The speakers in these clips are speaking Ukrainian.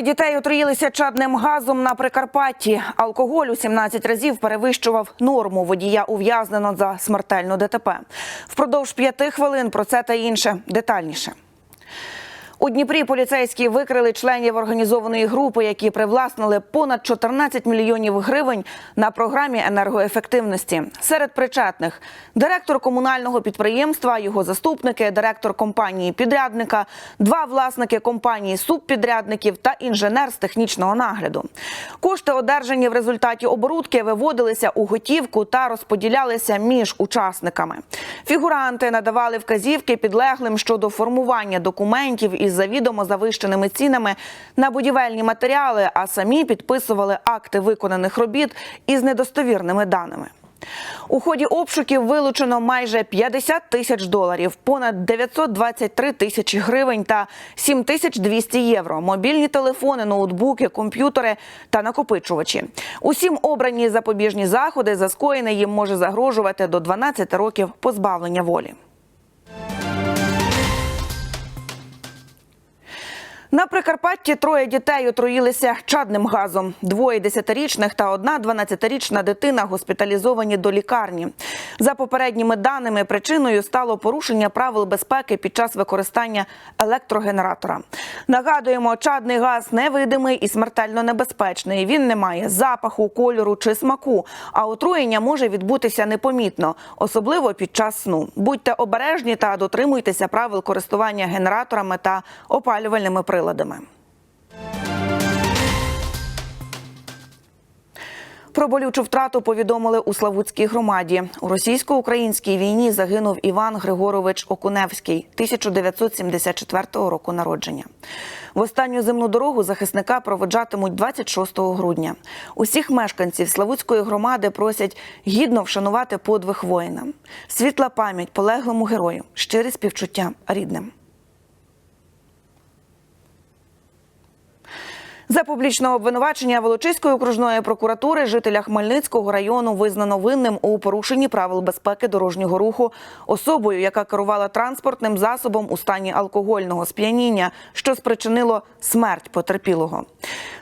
дітей отруїлися чадним газом на Прикарпатті. Алкоголь у 17 разів перевищував норму. Водія ув'язнено за смертельну ДТП. Впродовж п'яти хвилин про це та інше детальніше. У Дніпрі поліцейські викрили членів організованої групи, які привласнили понад 14 мільйонів гривень на програмі енергоефективності. Серед причетних директор комунального підприємства, його заступники, директор компанії підрядника, два власники компанії субпідрядників та інженер з технічного нагляду. Кошти, одержані в результаті оборудки, виводилися у готівку та розподілялися між учасниками. Фігуранти надавали вказівки підлеглим щодо формування документів із завідомо завищеними цінами на будівельні матеріали, а самі підписували акти виконаних робіт із недостовірними даними. У ході обшуків вилучено майже 50 тисяч доларів, понад 923 тисячі гривень та 7200 євро, мобільні телефони, ноутбуки, комп'ютери та накопичувачі. Усім обрані запобіжні заходи за скоєне їм може загрожувати до 12 років позбавлення волі. На Прикарпатті троє дітей отруїлися чадним газом. Двоє десятирічних та одна 12-річна дитина госпіталізовані до лікарні. За попередніми даними, причиною стало порушення правил безпеки під час використання електрогенератора. Нагадуємо, чадний газ невидимий і смертельно небезпечний. Він не має запаху, кольору чи смаку, а отруєння може відбутися непомітно, особливо під час сну. Будьте обережні та дотримуйтеся правил користування генераторами та опалювальними приладами. Про болючу втрату повідомили у Славутській громаді. У російсько-українській війні загинув Іван Григорович Окуневський 1974 року народження. В останню земну дорогу захисника проводжатимуть 26 грудня. Усіх мешканців Славутської громади просять гідно вшанувати подвиг воїна. Світла пам'ять полеглому герою, щирі співчуття рідним. За публічного обвинувачення Волочиської окружної прокуратури жителя Хмельницького району визнано винним у порушенні правил безпеки дорожнього руху особою, яка керувала транспортним засобом у стані алкогольного сп'яніння, що спричинило смерть потерпілого.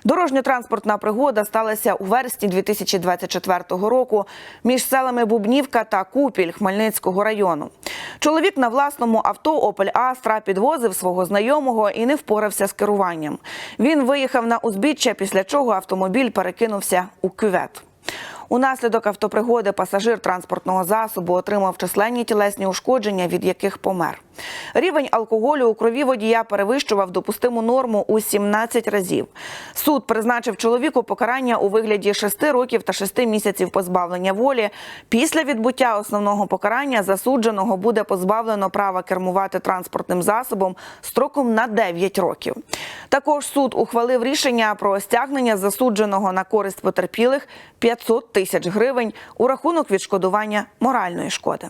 Дорожньо-транспортна пригода сталася у вересні 2024 року між селами Бубнівка та Купіль Хмельницького району. Чоловік на власному авто Опель Астра підвозив свого знайомого і не впорався з керуванням. Він виїхав на узбіччя, після чого автомобіль перекинувся у кювет. Унаслідок автопригоди пасажир транспортного засобу отримав численні тілесні ушкодження, від яких помер. Рівень алкоголю у крові водія перевищував допустиму норму у 17 разів. Суд призначив чоловіку покарання у вигляді 6 років та 6 місяців позбавлення волі. Після відбуття основного покарання засудженого буде позбавлено права кермувати транспортним засобом строком на 9 років. Також суд ухвалив рішення про стягнення засудженого на користь потерпілих 500 тисяч гривень у рахунок відшкодування моральної шкоди.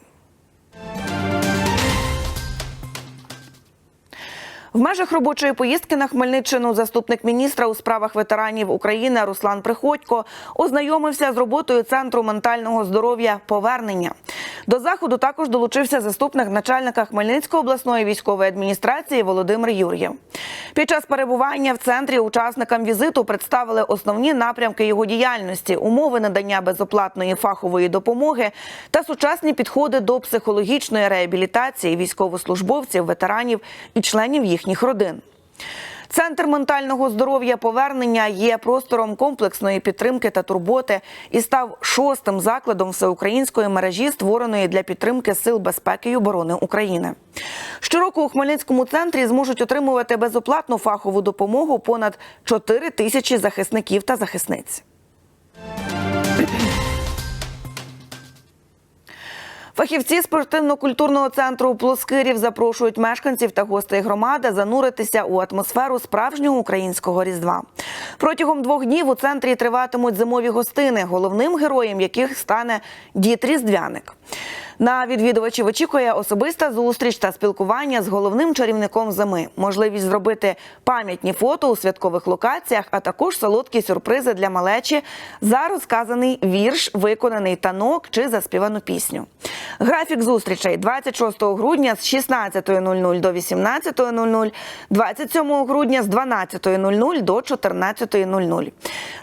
В межах робочої поїздки на Хмельниччину заступник міністра у справах ветеранів України Руслан Приходько ознайомився з роботою центру ментального здоров'я повернення. До заходу також долучився заступник начальника Хмельницької обласної військової адміністрації Володимир Юр'єв. Під час перебування в центрі учасникам візиту представили основні напрямки його діяльності, умови надання безоплатної фахової допомоги та сучасні підходи до психологічної реабілітації військовослужбовців, ветеранів і членів їхніх родин. Центр ментального здоров'я повернення є простором комплексної підтримки та турботи і став шостим закладом всеукраїнської мережі, створеної для підтримки сил безпеки і оборони України. Щороку у Хмельницькому центрі зможуть отримувати безоплатну фахову допомогу понад 4 тисячі захисників та захисниць. Фахівці спортивно-культурного центру Плоскирів запрошують мешканців та гостей громади зануритися у атмосферу справжнього українського різдва. Протягом двох днів у центрі триватимуть зимові гостини, головним героєм яких стане дід Різдвяник. На відвідувачів очікує особиста зустріч та спілкування з головним чарівником зими, можливість зробити пам'ятні фото у святкових локаціях, а також солодкі сюрпризи для малечі за розказаний вірш, виконаний танок чи заспівану пісню. Графік зустрічей 26 грудня з 16.00 до 18.00, 27 грудня з 12.00 до 14.00.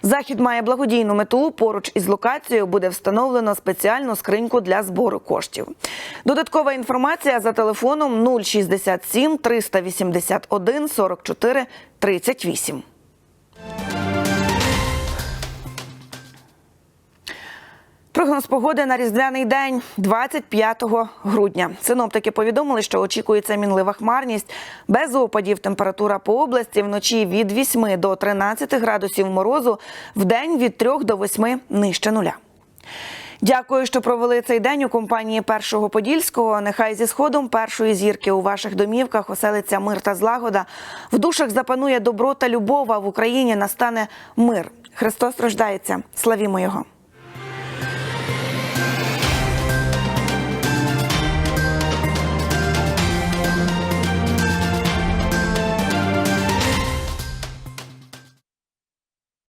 Захід має благодійну мету. Поруч із локацією буде встановлено спеціальну скриньку для збору коштів. Додаткова інформація за телефоном 067 381 44 38. Прогноз погоди на різдвяний день 25 грудня. Синоптики повідомили, що очікується мінлива хмарність. Без опадів температура по області вночі від 8 до 13 градусів морозу, в день від 3 до 8 нижче нуля. Дякую, що провели цей день у компанії Першого Подільського. Нехай зі сходом першої зірки у ваших домівках оселиться мир та злагода. В душах запанує добро та любов, а в Україні настане мир. Христос рождається. Славімо його!